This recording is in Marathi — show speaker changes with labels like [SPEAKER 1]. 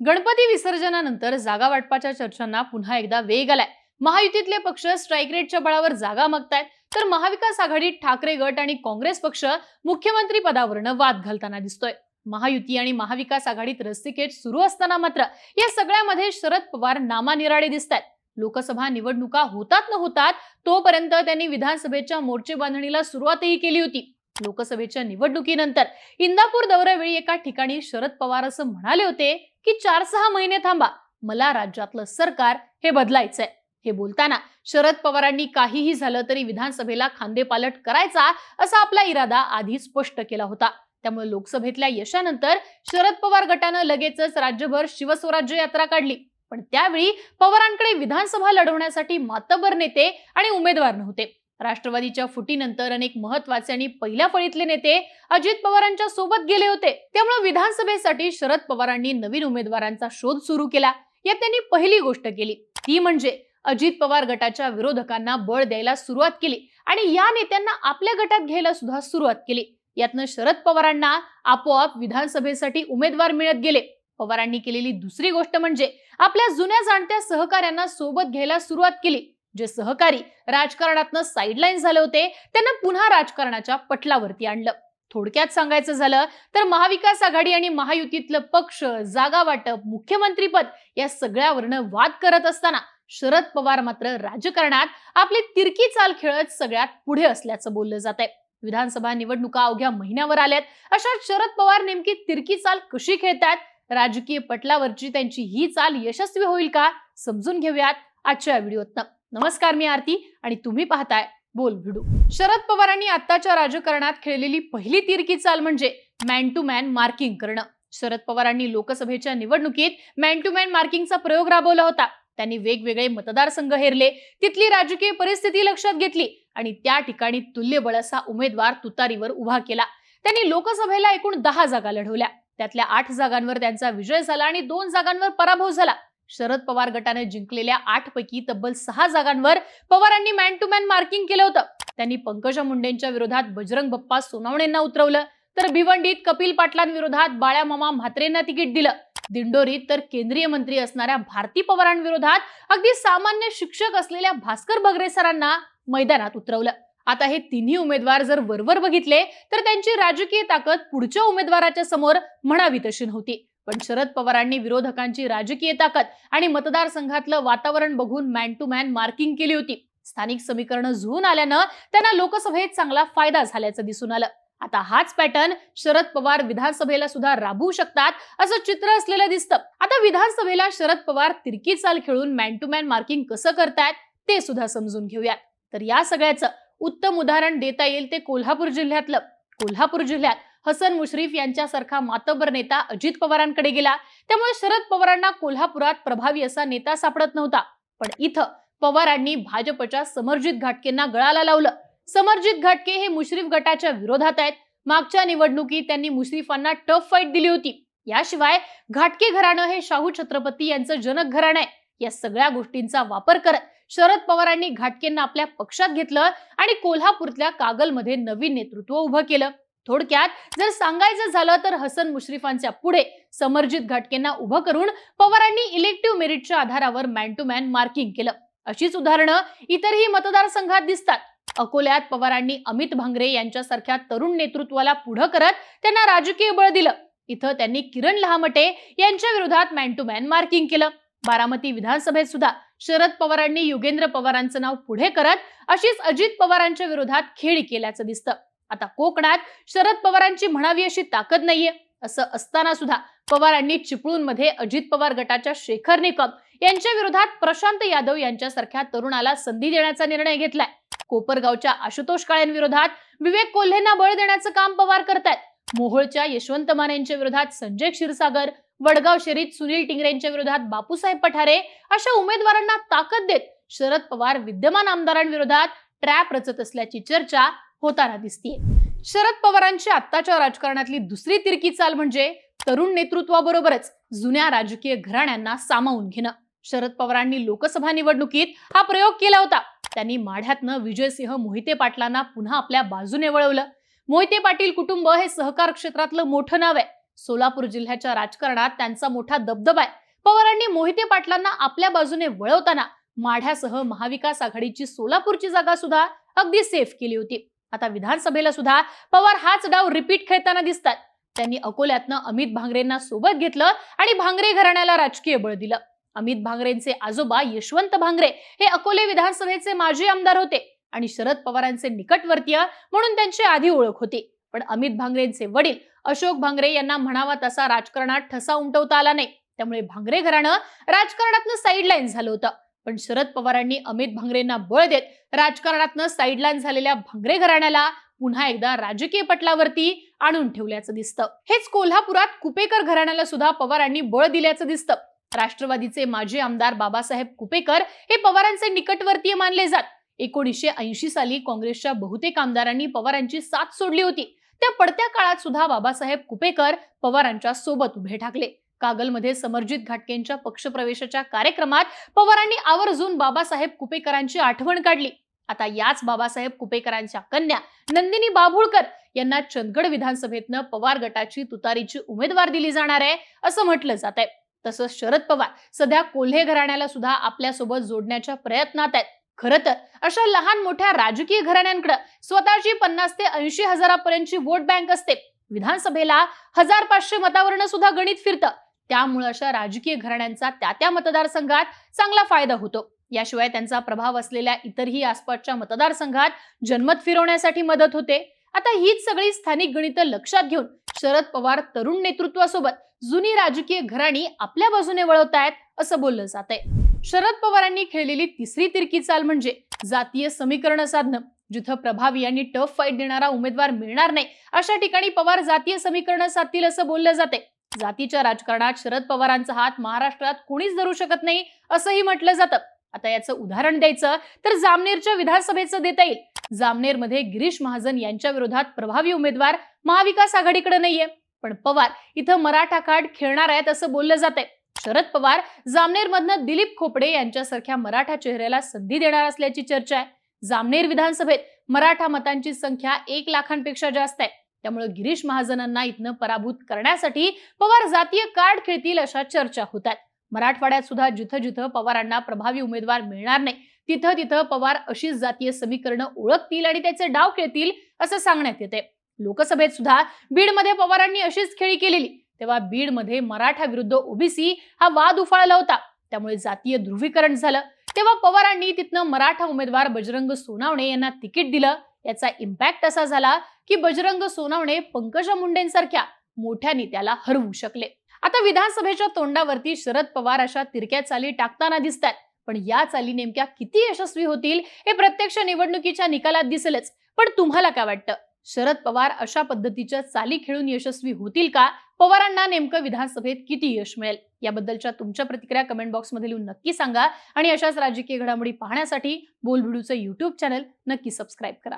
[SPEAKER 1] गणपती विसर्जनानंतर जागा वाटपाच्या चर्चांना पुन्हा एकदा वेग आलाय. महायुतीतले पक्ष स्ट्राईक रेटच्या बळावर जागा मागतायत. तर महाविकास आघाडीत ठाकरे गट आणि काँग्रेस पक्ष मुख्यमंत्री पदावरनं वाद घालताना दिसतोय. महायुती आणि महाविकास आघाडीत रस्तिकेट सुरू असताना मात्र या सगळ्यामध्ये शरद पवार नामानिराळे दिसत आहेत लोकसभा निवडणुका होतात न होतात तोपर्यंत त्यांनी विधानसभेच्या मोर्चे बांधणीला सुरुवातही केली होती. लोकसभेच्या निवडणुकीनंतर इंदापूर दौऱ्यावेळी एका ठिकाणी शरद पवार असं म्हणाले होते की चार सहा महिने थांबा मला राज्यातलं सरकार हे बदलायचंय. हे बोलताना शरद पवारांनी काहीही झालं तरी विधानसभेला खांदेपालट करायचा असा आपला इरादा आधी स्पष्ट केला होता. त्यामुळे लोकसभेतल्या यशानंतर शरद पवार गटानं लगेचच राज्यभर शिवस्वराज्य यात्रा काढली. पण त्यावेळी पवारांकडे विधानसभा लढवण्यासाठी मातबर नेते आणि उमेदवार नव्हते. राष्ट्रवादीच्या फुटीनंतर अनेक महत्त्वाचे आणि पहिल्या फळीतले नेते अजित पवारांच्या सोबत गेले होते. त्यामुळे विधानसभेसाठी शरद पवारांनी नवीन उमेदवारांचा शोध सुरू केला. यात त्यांनी पहिली गोष्ट केली. ती म्हणजे अजित पवार गटाच्या विरोधकांना बळ द्यायला सुरुवात केली आणि या नेत्यांना आपल्या गटात घ्यायला सुद्धा सुरुवात केली. यातनं शरद पवारांना आपोआप विधानसभेसाठी उमेदवार मिळत गेले. पवारांनी केलेली दुसरी गोष्ट म्हणजे आपल्या जुन्या जाणत्या सहकाऱ्यांना सोबत घ्यायला सुरुवात केली. जे सहकारी राजकारणातनं साईडलाईन झाले होते त्यांना पुन्हा राजकारणाच्या पटलावरती आणलं. थोडक्यात सांगायचं झालं तर महाविकास आघाडी आणि महायुतीतलं पक्ष जागा वाटप मुख्यमंत्रीपद या सगळ्यावरनं वाद करत असताना शरद पवार मात्र राजकारणात आपली तिरकी चाल खेळत सगळ्यात पुढे असल्याचं बोललं जात आहे विधानसभा निवडणुका अवघ्या महिन्यावर आल्यात. अशा शरद पवार नेमकी तिरकी चाल कशी खेळतात? राजकीय पटलावरची त्यांची ही चाल यशस्वी होईल का? समजून घेऊयात आजच्या व्हिडिओतनं. नमस्कार मी आरती आणि तुम्ही पाहताय बोल भिडू. शरद पवारांनी आत्ताच्या राजकारणात खेळलेली पहिली तिरकी चाल म्हणजे मॅन टू मॅन मार्किंग करणं. शरद पवारांनी लोकसभेच्या निवडणुकीत मॅन टू मॅन मार्किंगचा प्रयोग राबवला होता. त्यांनी वेगवेगळे मतदारसंघ हेरले तिथली राजकीय परिस्थिती लक्षात घेतली आणि त्या ठिकाणी तुल्यबळ असा उमेदवार तुतारीवर उभा केला. त्यांनी लोकसभेला एकूण दहा जागा लढवल्या. त्यातल्या आठ जागांवर त्यांचा विजय झाला आणि दोन जागांवर पराभव झाला. शरद पवार गटाने जिंकलेल्या आठ पैकी तब्बल सहा जागांवर पवारांनी मॅन टू मॅन मार्किंग केलं होतं. त्यांनी पंकजा मुंडेंच्या विरोधात बजरंग बप्पा सोनावणेंना उतरवलं. तर भिवंडीत कपिल पाटलांविरोधात बाळ्यामामा म्हात्रेंना तिकीट दिलं. दिंडोरीत तर केंद्रीय मंत्री असणाऱ्या भारती पवारांविरोधात अगदी सामान्य शिक्षक असलेल्या भास्कर बगरे सरांना मैदानात उतरवलं. आता हे तिन्ही उमेदवार जर वरवर बघितले तर त्यांची राजकीय ताकद पुढच्या उमेदवाराच्या समोर म्हणावी तशी नव्हती. पण शरद पवारांनी विरोधकांची राजकीय ताकद आणि मतदारसंघातलं वातावरण बघून मॅन टू मॅन मार्किंग केली होती. स्थानिक समीकरणं जुळून आल्यानं त्यांना लोकसभेत चांगला फायदा झाल्याचं दिसून आलं. आता हाच पॅटर्न शरद पवार विधानसभेला सुद्धा राबवू शकतात असं चित्र असलेलं दिसतं. आता विधानसभेला शरद पवार तिरकी चाल खेळून मॅन टू मॅन मार्किंग कसं करतायत ते सुद्धा समजून घेऊयात. तर या सगळ्याचं उत्तम उदाहरण देता येईल ते कोल्हापूर जिल्ह्यातलं. कोल्हापूर जिल्ह्यात हसन मुश्रीफ यांच्यासारखा मातबर नेता अजित पवारांकडे गेला. त्यामुळे शरद पवारांना कोल्हापुरात प्रभावी असा नेता सापडत नव्हता. पण इथं पवारांनी भाजपच्या समर्जित घाटकेंना गळाला लावलं. समर्जित घाटके हे मुश्रीफ गटाच्या विरोधात आहेत. मागच्या निवडणुकीत त्यांनी मुश्रीफांना टफ फाईट दिली होती. याशिवाय घाटके घराणं हे शाहू छत्रपती यांचं जनक घराणं आहे. या सगळ्या गोष्टींचा वापर करत शरद पवारांनी घाटकेंना आपल्या पक्षात घेतलं आणि कोल्हापूरतल्या कागलमध्ये नवीन नेतृत्व उभं केलं. थोडक्यात जर सांगायचं झालं तर हसन मुश्रीफांच्या पुढे समर्जित घाटकेंना उभं करून पवारांनी इलेक्टिव्ह मेरिटच्या आधारावर मॅन टू मॅन मार्किंग केलं. अशीच उदाहरणं इतरही मतदारसंघात दिसतात. अकोल्यात पवारांनी अमित भांगरे यांच्यासारख्या तरुण नेतृत्वाला पुढं करत त्यांना राजकीय बळ दिलं. इथं त्यांनी किरण लहामटे यांच्या विरोधात मॅन टू मॅन मार्किंग केलं. बारामती विधानसभेत सुद्धा शरद पवारांनी युगेंद्र पवारांचं नाव पुढे करत अशीच अजित पवारांच्या विरोधात खेळी केल्याचं दिसतं. आता कोकणात शरद पवारांची म्हणावी अशी ताकद नाहीये. असं असताना सुद्धा पवारांनी चिपळूणमध्ये अजित पवार गटाच्या शेखर निकम यांच्या विरोधात प्रशांत यादव यांच्यासारख्या तरुणाला संधी देण्याचा निर्णय घेतलाय. कोपरगावच्या आशुतोष काळेंविरोधात विवेक कोल्हेंना बळ देण्याचं काम पवार करतायत. मोहोळच्या यशवंत माने यांच्या विरोधात संजय क्षीरसागर वडगाव शेरीत सुनील टिंगरेंच्या विरोधात बापूसाहेब पठारे अशा उमेदवारांना ताकद देत शरद पवार विद्यमान आमदारांविरोधात ट्रॅप रचत असल्याची चर्चा होताना दिसतीये. शरद पवारांची आत्ताच्या राजकारणातली दुसरी तिरकी चाल म्हणजे तरुण नेतृत्वाबरोबरच जुन्या राजकीय घराण्यांना सामावून घेणं. शरद पवारांनी लोकसभा निवडणुकीत हा प्रयोग केला होता. त्यांनी माढ्यातनं विजयसिंह मोहिते पाटलांना पुन्हा आपल्या बाजूने वळवलं. मोहिते पाटील कुटुंब हे सहकार क्षेत्रातलं मोठं नाव आहे. सोलापूर जिल्ह्याच्या राजकारणात त्यांचा मोठा दबदबा आहे. पवारांनी मोहिते पाटलांना आपल्या बाजूने वळवताना माढ्यासह महाविकास आघाडीची सोलापूरची जागा सुद्धा अगदी सेफ केली होती. आता विधानसभेला सुद्धा पवार हाच डाव रिपीट खेळताना दिसतात. त्यांनी अकोल्यातनं अमित भांगरेंना सोबत घेतलं आणि भांगरे घराण्याला राजकीय बळ दिलं. अमित भांगरेंचे आजोबा यशवंत भांगरे हे अकोले विधानसभेचे माजी आमदार होते आणि शरद पवारांचे निकटवर्तीय म्हणून त्यांची आधी ओळख होती. पण अमित भांगरेंचे वडील अशोक भांगरे यांना म्हणावा तसा राजकारणात ठसा उमटवता आला नाही. त्यामुळे भांगरे घराणं राजकारणातनं साईडलाईन झालं होतं. पण शरद पवारांनी अमित भांगरेंना बळ देत राजकारणातनं साईडलाईन झालेल्या भांगरे घराण्याला पुन्हा एकदा राजकीय पटलावरती आणून ठेवल्याचं दिसतं. हेच कोल्हापुरात कुपेकर घराण्याला सुद्धा पवारांनी बळ दिल्याचं दिसतं. राष्ट्रवादीचे माजी आमदार बाबासाहेब कुपेकर हे पवारांचे निकटवर्तीय मानले जात. एकोणीसशे ऐंशी साली काँग्रेसच्या बहुतेक आमदारांनी पवारांची साथ सोडली होती. त्या पडत्या काळात सुद्धा बाबासाहेब कुपेकर पवारांच्या सोबत उभे ठाकले. कागलमध्ये समरजित घाटकेंच्या पक्षप्रवेशाच्या कार्यक्रमात पवारांनी आवर्जून बाबासाहेब कुपेकरांची आठवण काढली. आता याच बाबासाहेब कुपेकरांच्या कन्या नंदिनी बाभुळकर यांना चंदगड विधानसभेतनं पवार गटाची तुतारीची उमेदवार दिली जाणार आहे असं म्हटलं जात आहे तसंच शरद पवार सध्या कोल्हे घराण्याला सुद्धा आपल्यासोबत जोडण्याच्या प्रयत्नात आहेत. खरं तर अशा लहान मोठ्या राजकीय घराण्यांकडे स्वतःची पन्नास ते ऐंशी हजारापर्यंतची वोट बँक असते. विधानसभेला हजार पाचशे मतावरनं सुद्धा गणित फिरतं. त्यामुळे अशा राजकीय घराण्यांचा त्या त्या मतदारसंघात चांगला फायदा होतो. याशिवाय त्यांचा प्रभाव असलेल्या इतरही आसपासच्या मतदारसंघात जनमत फिरवण्यासाठी मदत होते. आता हीच सगळी स्थानिक गणितं लक्षात घेऊन शरद पवार तरुण नेतृत्वासोबत जुनी राजकीय घराणी आपल्या बाजूने वळवतायत असं बोललं जात आहे शरद पवारांनी खेळलेली तिसरी तिरकी चाल म्हणजे जातीय समीकरण साधणं जिथं प्रभावी आणि टफ फाईट देणारा उमेदवार मिळणार नाही अशा ठिकाणी पवार जातीय समीकरण साधतील असं बोललं जाते जातीच्या राजकारणात शरद पवारांचा हात महाराष्ट्रात कोणीच धरू शकत नाही असंही म्हटलं जातं. आता याचं उदाहरण द्यायचं तर जामनेरच्या विधानसभेचं देता येईल. जामनेरमध्ये गिरीश महाजन यांच्या विरोधात प्रभावी उमेदवार महाविकास आघाडीकडे नाहीये. पण पवार इथं मराठा कार्ड खेळणार आहेत असं बोललं जातंय. शरद पवार जामनेरमधनं दिलीप खोपडे यांच्यासारख्या मराठा चेहऱ्याला संधी देणार असल्याची चर्चा आहे. जामनेर विधानसभेत मराठा मतांची संख्या एक लाखांपेक्षा जास्त आहे. त्यामुळे गिरीश महाजनांना इथनं पराभूत करण्यासाठी पवार जातीय कार्ड खेळतील अशा चर्चा होतात मराठवाड्यात सुद्धा जिथं जिथं पवारांना प्रभावी उमेदवार मिळणार नाही तिथं तिथं पवार अशीच जातीय समीकरणं ओळखतील आणि त्याचे डाव खेळतील असं सांगण्यात येते लोकसभेत सुद्धा बीडमध्ये पवारांनी अशीच खेळी केलेली तेव्हा बीडमध्ये मराठा विरुद्ध ओबीसी हा वाद उफाळला होता. त्यामुळे जातीय ध्रुवीकरण झालं. तेव्हा पवारांनी तिथनं मराठा उमेदवार बजरंग सोनावणे यांना तिकीट दिलं. याचा इम्पॅक्ट असा झाला की बजरंग सोनावणे पंकजा मुंडेंसारख्या मोठ्या नेत्याला हरवू शकले. आता विधानसभेच्या तोंडावरती शरद पवार अशा तिरक्या चाली टाकताना दिसतात पण या चाली नेमक्या किती यशस्वी होतील हे प्रत्यक्ष निवडणुकीच्या निकालात दिसेलच. पण तुम्हाला काय वाटतं? शरद पवार अशा पद्धतीच्या चाली खेळून यशस्वी होतील का? पवारांना नेमकं विधानसभेत किती यश मिळेल? याबद्दलच्या तुमच्या प्रतिक्रिया कमेंट बॉक्समध्ये लिहून नक्की सांगा. आणि अशाच राजकीय घडामोडी पाहण्यासाठी बोलबिडूचं युट्यूब चॅनल नक्की सबस्क्राईब करा.